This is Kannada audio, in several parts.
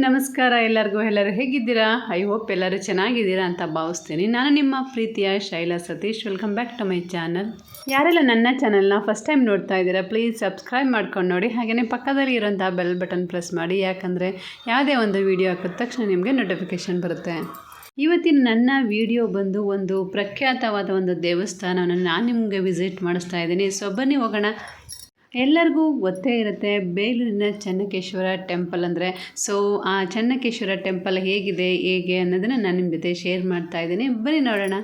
ನಮಸ್ಕಾರ ಎಲ್ಲರಿಗೂ, ಎಲ್ಲರೂ ಹೇಗಿದ್ದೀರಾ? ಐ ಹೋಪ್ ಎಲ್ಲರೂ ಚೆನ್ನಾಗಿದ್ದೀರಾ ಅಂತ ಭಾವಿಸ್ತೀನಿ. ನಾನು ನಿಮ್ಮ ಪ್ರೀತಿಯ Shaila Satish. Welcome back to my channel ಯಾರೆಲ್ಲ ನನ್ನ ಚಾನಲ್ನ ಫಸ್ಟ್ ಟೈಮ್ ನೋಡ್ತಾ ಇದ್ದೀರಾ ಪ್ಲೀಸ್ ಸಬ್ಸ್ಕ್ರೈಬ್ ಮಾಡ್ಕೊಂಡು ನೋಡಿ. ಹಾಗೆಯೇ ಪಕ್ಕದಲ್ಲಿ ಇರೋಂಥ ಬೆಲ್ ಬಟನ್ ಪ್ರೆಸ್ ಮಾಡಿ. ಯಾಕಂದರೆ ಯಾವುದೇ ಒಂದು ವಿಡಿಯೋ ಹಾಕಿದ ತಕ್ಷಣ ನಿಮಗೆ ನೋಟಿಫಿಕೇಷನ್ ಬರುತ್ತೆ. ಇವತ್ತಿನ ನನ್ನ ವಿಡಿಯೋ ಬಂದು ಒಂದು ಪ್ರಖ್ಯಾತವಾದ ಒಂದು ದೇವಸ್ಥಾನವನ್ನು ನಾನು ನಿಮಗೆ ವಿಸಿಟ್ ಮಾಡಿಸ್ತಾ ಇದ್ದೀನಿ. ಸೊ ಬನ್ನಿ ಹೋಗೋಣ. ಎಲ್ಲರಿಗೂ ಗೊತ್ತೇ ಇರುತ್ತೆ, ಬೇಲೂರಿನ ಚೆನ್ನಕೇಶ್ವರ ಟೆಂಪಲ್ ಅಂದರೆ. ಸೊ ಆ ಚೆನ್ನಕೇಶ್ವರ ಟೆಂಪಲ್ ಹೇಗಿದೆ, ಹೇಗೆ ಅನ್ನೋದನ್ನು ನಾನು ನಿಮ್ಮ ಜೊತೆ ಶೇರ್ ಮಾಡ್ತಾ ಇದ್ದೀನಿ. ಬನ್ನಿ ನೋಡೋಣ.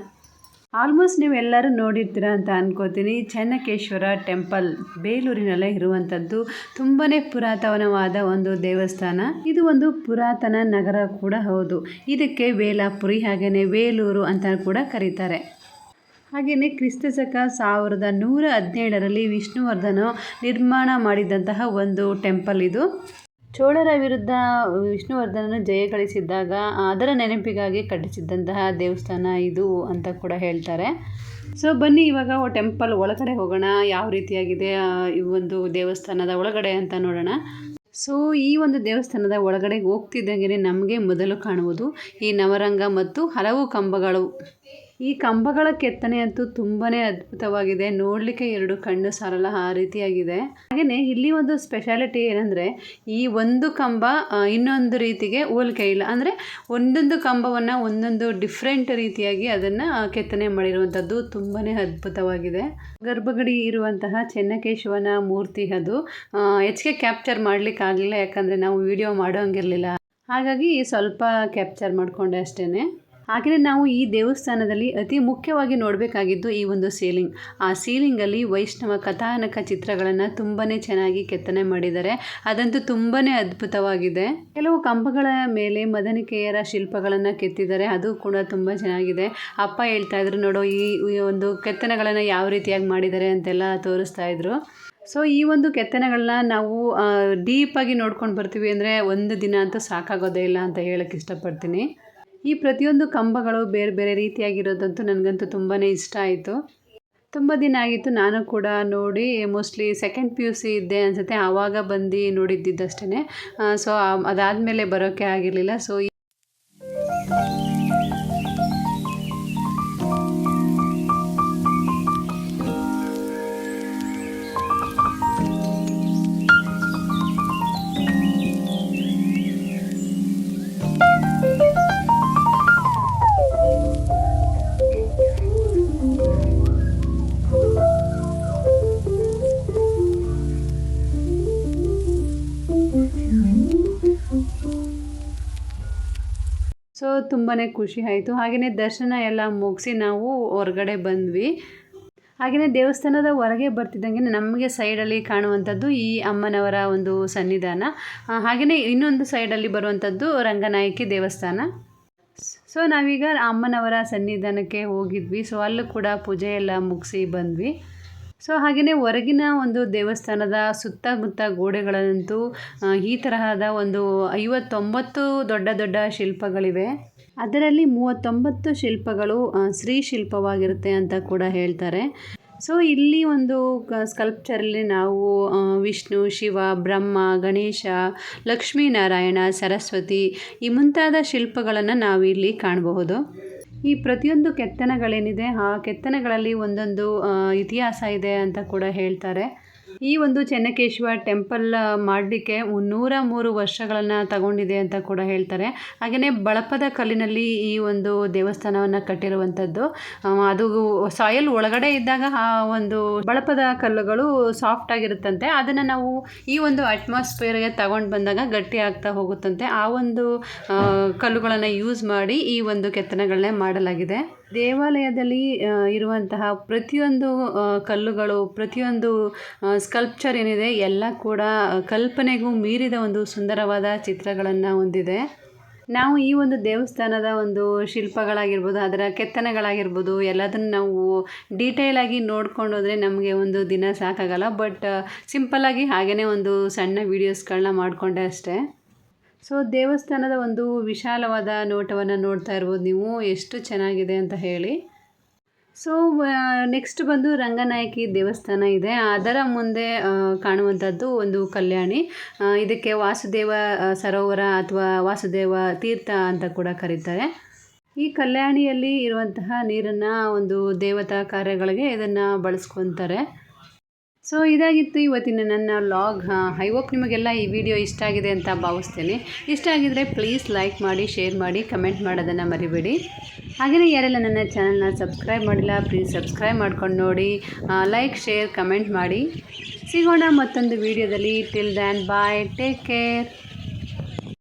ಆಲ್ಮೋಸ್ಟ್ ನೀವು ಎಲ್ಲರೂ ನೋಡಿರ್ತೀರ ಅಂತ ಅನ್ಕೋತೀನಿ. ಚೆನ್ನಕೇಶ್ವರ ಟೆಂಪಲ್ ಬೇಲೂರಿನಲ್ಲೇ ಇರುವಂಥದ್ದು. ತುಂಬಾ ಪುರಾತನವಾದ ಒಂದು ದೇವಸ್ಥಾನ. ಇದು ಒಂದು ಪುರಾತನ ನಗರ ಕೂಡ ಹೌದು. ಇದಕ್ಕೆ ವೇಲಾಪುರಿ ಹಾಗೆಯೇ ವೇಲೂರು ಅಂತ ಕೂಡ ಕರೀತಾರೆ. ಹಾಗೆಯೇ ಕ್ರಿಸ್ತಶಕ ಸಾವಿರದ ನೂರ ಹದಿನೇಳರಲ್ಲಿ ವಿಷ್ಣುವರ್ಧನ ನಿರ್ಮಾಣ ಮಾಡಿದಂತಹ ಒಂದು ಟೆಂಪಲ್ ಇದು. ಚೋಳರ ವಿರುದ್ಧ ವಿಷ್ಣುವರ್ಧನನ್ನು ಜಯಗಳಿಸಿದ್ದಾಗ ಅದರ ನೆನಪಿಗಾಗಿ ಕಟ್ಟಿಸಿದ್ದಂತಹ ದೇವಸ್ಥಾನ ಇದು ಅಂತ ಕೂಡ ಹೇಳ್ತಾರೆ. ಸೊ ಬನ್ನಿ ಇವಾಗ ಟೆಂಪಲ್ ಒಳಗಡೆ ಹೋಗೋಣ. ಯಾವ ರೀತಿಯಾಗಿದೆ ಈ ಒಂದು ದೇವಸ್ಥಾನದ ಒಳಗಡೆ ಅಂತ ನೋಡೋಣ. ಸೊ ಈ ಒಂದು ದೇವಸ್ಥಾನದ ಒಳಗಡೆ ಹೋಗ್ತಿದ್ದಂಗೆ ನಮಗೆ ಮೊದಲು ಕಾಣುವುದು ಈ ನವರಂಗ ಮತ್ತು ಹಲವು ಕಂಬಗಳು. ಈ ಕಂಬಗಳ ಕೆತ್ತನೆ ಅಂತೂ ತುಂಬಾ ಅದ್ಭುತವಾಗಿದೆ. ನೋಡಲಿಕ್ಕೆ ಎರಡು ಕಣ್ಣು ಸಾರಲ್ಲ, ಆ ರೀತಿಯಾಗಿದೆ. ಹಾಗೆಯೇ ಇಲ್ಲಿ ಒಂದು ಸ್ಪೆಷಾಲಿಟಿ ಏನಂದರೆ, ಈ ಒಂದು ಕಂಬ ಇನ್ನೊಂದು ರೀತಿಗೆ ಹೋಲಿಕೆ ಇಲ್ಲ. ಅಂದರೆ ಒಂದೊಂದು ಕಂಬವನ್ನು ಒಂದೊಂದು ಡಿಫ್ರೆಂಟ್ ರೀತಿಯಾಗಿ ಅದನ್ನು ಕೆತ್ತನೆ ಮಾಡಿರುವಂಥದ್ದು ತುಂಬಾ ಅದ್ಭುತವಾಗಿದೆ. ಗರ್ಭಗಡಿ ಇರುವಂತಹ ಚೆನ್ನಕೇಶವನ ಮೂರ್ತಿ ಅದು. ಹೆಚ್ಚಿಗೆ ಕ್ಯಾಪ್ಚರ್ ಮಾಡ್ಲಿಕ್ಕೆ ಆಗಲಿಲ್ಲ, ಯಾಕಂದರೆ ನಾವು ವಿಡಿಯೋ ಮಾಡೋಂಗಿರಲಿಲ್ಲ ಹಾಗಾಗಿ ಸ್ವಲ್ಪ ಕ್ಯಾಪ್ಚರ್ ಮಾಡಿಕೊಂಡೆ ಅಷ್ಟೇ ಹಾಗೆಯೇ ನಾವು ಈ ದೇವಸ್ಥಾನದಲ್ಲಿ ಅತಿ ಮುಖ್ಯವಾಗಿ ನೋಡಬೇಕಾಗಿದ್ದು ಈ ಒಂದು ಸೀಲಿಂಗ್. ಆ ಸೀಲಿಂಗಲ್ಲಿ ವೈಷ್ಣವ ಕಥಾನಕ ಚಿತ್ರಗಳನ್ನು ತುಂಬಾ ಚೆನ್ನಾಗಿ ಕೆತ್ತನೆ ಮಾಡಿದ್ದಾರೆ. ಅದಂತೂ ತುಂಬಾ ಅದ್ಭುತವಾಗಿದೆ. ಕೆಲವು ಕಂಬಗಳ ಮೇಲೆ ಮದನಿಕೆಯರ ಶಿಲ್ಪಗಳನ್ನು ಕೆತ್ತಿದ್ದಾರೆ. ಅದು ಕೂಡ ತುಂಬ ಚೆನ್ನಾಗಿದೆ. ಅಪ್ಪ ಹೇಳ್ತಾ ಇದ್ರು, ನೋಡೋ, ಈ ಒಂದು ಕೆತ್ತನೆಗಳನ್ನು ಯಾವ ರೀತಿಯಾಗಿ ಮಾಡಿದ್ದಾರೆ ಅಂತೆಲ್ಲ ತೋರಿಸ್ತಾ ಇದ್ರು. ಸೊ ಈ ಒಂದು ಕೆತ್ತನೆಗಳನ್ನ ನಾವು ಡೀಪಾಗಿ ನೋಡ್ಕೊಂಡು ಬರ್ತೀವಿ ಅಂದರೆ ಒಂದು ದಿನ ಅಂತೂ ಸಾಕಾಗೋದೇ ಇಲ್ಲ ಅಂತ ಹೇಳಕ್ಕೆ ಇಷ್ಟಪಡ್ತೀನಿ. ಈ ಪ್ರತಿಯೊಂದು ಕಂಬಗಳು ಬೇರೆ ಬೇರೆ ರೀತಿಯಾಗಿರೋದಂತೂ ನನಗಂತೂ ತುಂಬಾ ಇಷ್ಟ ಆಯಿತು. ತುಂಬ ದಿನ ಆಗಿತ್ತು ನಾನು ಕೂಡ ನೋಡಿ mostly second P U C ಇದ್ದೆ ಅನಿಸುತ್ತೆ, ಆವಾಗ ಬಂದು ನೋಡಿದ್ದಿದ್ದಷ್ಟೇ ಸೊ ಅದಾದಮೇಲೆ ಬರೋಕ್ಕೆ ಆಗಿರಲಿಲ್ಲ. ಸೊ ಸೊ ತುಂಬಾ ಖುಷಿ ಆಯಿತು. ಹಾಗೆಯೇ ದರ್ಶನ ಎಲ್ಲ ಮುಗಿಸಿ ನಾವು ಹೊರಗಡೆ ಬಂದ್ವಿ. ಹಾಗೆಯೇ ದೇವಸ್ಥಾನದ ಹೊರಗೆ ಬರ್ತಿದ್ದಂಗೆ ನಮಗೆ ಸೈಡಲ್ಲಿ ಕಾಣುವಂಥದ್ದು ಈ ಅಮ್ಮನವರ ಒಂದು ಸನ್ನಿಧಾನ. ಹಾಗೆಯೇ ಇನ್ನೊಂದು ಸೈಡಲ್ಲಿ ಬರುವಂಥದ್ದು ರಂಗನಾಯಕಿ ದೇವಸ್ಥಾನ. ಸೊ ನಾವೀಗ ಅಮ್ಮನವರ ಸನ್ನಿಧಾನಕ್ಕೆ ಹೋಗಿದ್ವಿ. ಸೊ ಅಲ್ಲೂ ಕೂಡ ಪೂಜೆ ಎಲ್ಲ ಮುಗಿಸಿ ಬಂದ್ವಿ. ಸೊ ಹಾಗೆಯೇ ಹೊರಗಿನ ಒಂದು ದೇವಸ್ಥಾನದ ಸುತ್ತಮುತ್ತ ಗೋಡೆಗಳಂತೂ ಈ ತರಹದ ಒಂದು ಐವತ್ತೊಂಬತ್ತು ದೊಡ್ಡ ದೊಡ್ಡ ಶಿಲ್ಪಗಳಿವೆ. ಅದರಲ್ಲಿ ಮೂವತ್ತೊಂಬತ್ತು ಶಿಲ್ಪಗಳು ಶ್ರೀ ಶಿಲ್ಪವಾಗಿರುತ್ತೆ ಅಂತ ಕೂಡ ಹೇಳ್ತಾರೆ. ಸೊ ಇಲ್ಲಿ ಒಂದು ಸ್ಕಲ್ಪ್ಚರಲ್ಲಿ ನಾವು ವಿಷ್ಣು, ಶಿವ, ಬ್ರಹ್ಮ, ಗಣೇಶ, ಲಕ್ಷ್ಮೀನಾರಾಯಣ, ಸರಸ್ವತಿ ಈ ಮುಂತಾದ ಶಿಲ್ಪಗಳನ್ನು ನಾವು ಇಲ್ಲಿ ಕಾಣಬಹುದು. ಈ ಪ್ರತಿಯೊಂದು ಕೆತ್ತನೆಗಳೇನಿದೆ ಆ ಕೆತ್ತನೆಗಳಲ್ಲಿ ಒಂದೊಂದು ಇತಿಹಾಸ ಇದೆ ಅಂತ ಕೂಡ ಹೇಳ್ತಾರೆ. ಈ ಒಂದು ಚೆನ್ನಕೇಶವ ಟೆಂಪಲ್ ಮಾಡಲಿಕ್ಕೆ ನೂರ ಮೂರು ವರ್ಷಗಳನ್ನು ತಗೊಂಡಿದೆ ಅಂತ ಕೂಡ ಹೇಳ್ತಾರೆ. ಹಾಗೆಯೇ ಬಳಪದ ಕಲ್ಲಿನಲ್ಲಿ ಈ ಒಂದು ದೇವಸ್ಥಾನವನ್ನು ಕಟ್ಟಿರುವಂಥದ್ದು ಅದು ಸಾಯಲ್ ಒಳಗಡೆ ಇದ್ದಾಗ ಆ ಒಂದು ಬಳಪದ ಕಲ್ಲುಗಳು ಸಾಫ್ಟ್ ಆಗಿರುತ್ತಂತೆ. ಅದನ್ನು ನಾವು ಈ ಒಂದು ಅಟ್ಮಾಸ್ಫಿಯರ್ಗೆ ತಗೊಂಡು ಬಂದಾಗ ಗಟ್ಟಿ ಆಗ್ತಾ ಹೋಗುತ್ತಂತೆ. ಆ ಒಂದು ಕಲ್ಲುಗಳನ್ನು ಯೂಸ್ ಮಾಡಿ ಈ ಒಂದು ಕೆತ್ತನೆಗಳನ್ನೇ ಮಾಡಲಾಗಿದೆ. ದೇವಾಲಯದಲ್ಲಿ ಇರುವಂತಹ ಪ್ರತಿಯೊಂದು ಕಲ್ಲುಗಳು, ಪ್ರತಿಯೊಂದು ಸ್ಕಲ್ಪ್ಚರ್ ಏನಿದೆ, ಎಲ್ಲ ಕೂಡ ಕಲ್ಪನೆಗೂ ಮೀರಿದ ಒಂದು ಸುಂದರವಾದ ಚಿತ್ರಗಳನ್ನು ಹೊಂದಿದೆ. ನಾವು ಈ ಒಂದು ದೇವಸ್ಥಾನದ ಒಂದು ಶಿಲ್ಪಗಳಾಗಿರ್ಬೋದು, ಅದರ ಕೆತ್ತನೆಗಳಾಗಿರ್ಬೋದು, ಎಲ್ಲದನ್ನು ನಾವು ಡೀಟೇಲ್ ಆಗಿ ನೋಡ್ಕೊಂಡು ಹೋದರೆ ನಮಗೆ ಒಂದು ದಿನ ಸಾಕಾಗಲ್ಲ. ಬಟ್ ಸಿಂಪಲ್ಲಾಗಿ ಹಾಗೆಯೇ ಒಂದು ಸಣ್ಣ ವೀಡಿಯೋಸ್ಗಳನ್ನ ಮಾಡಿಕೊಂಡೆ ಅಷ್ಟೇ. ಸೊ ದೇವಸ್ಥಾನದ ಒಂದು ವಿಶಾಲವಾದ ನೋಟವನ್ನು ನೋಡ್ತಾ ಇರ್ಬೋದು ನೀವು. ಎಷ್ಟು ಚೆನ್ನಾಗಿದೆ ಅಂತ ಹೇಳಿ. ಸೊ ನೆಕ್ಸ್ಟ್ ಬಂದು ರಂಗನಾಯಕಿ ದೇವಸ್ಥಾನ ಇದೆ. ಅದರ ಮುಂದೆ ಕಾಣುವಂಥದ್ದು ಒಂದು ಕಲ್ಯಾಣಿ. ಇದಕ್ಕೆ ವಾಸುದೇವ ಸರೋವರ ಅಥವಾ ವಾಸುದೇವ ತೀರ್ಥ ಅಂತ ಕೂಡ ಕರೀತಾರೆ. ಈ ಕಲ್ಯಾಣಿಯಲ್ಲಿ ಇರುವಂತಹ ನೀರನ್ನು ಒಂದು ದೇವತಾ ಕಾರ್ಯಗಳಿಗೆ ಇದನ್ನು ಬಳಸ್ಕೊತಾರೆ. ಸೊ ಇದಾಗಿತ್ತು ಇವತ್ತಿನ ನನ್ನ ಲಾಗ್. ಐ ಹೋಪ್ ನಿಮಗೆಲ್ಲ ಈ ವಿಡಿಯೋ ಇಷ್ಟ ಆಗಿದೆ ಅಂತ ಭಾವಿಸ್ತೇನೆ. ಇಷ್ಟ ಆಗಿದರೆ ಪ್ಲೀಸ್ ಲೈಕ್ ಮಾಡಿ ಶೇರ್ ಮಾಡಿ ಕಮೆಂಟ್ ಮಾಡೋದನ್ನು ಮರಿಬೇಡಿ. ಹಾಗೆಯೇ ಯಾರೆಲ್ಲ ನನ್ನ ಚಾನಲ್ನ ಸಬ್ಸ್ಕ್ರೈಬ್ ಮಾಡಿಲ್ಲ ಪ್ಲೀಸ್ ಸಬ್ಸ್ಕ್ರೈಬ್ ಮಾಡ್ಕೊಂಡು ನೋಡಿ. ಲೈಕ್ ಶೇರ್ ಕಮೆಂಟ್ ಮಾಡಿ. ಸಿಗೋಣ ಮತ್ತೊಂದು ವಿಡಿಯೋದಲ್ಲಿ till then bye take care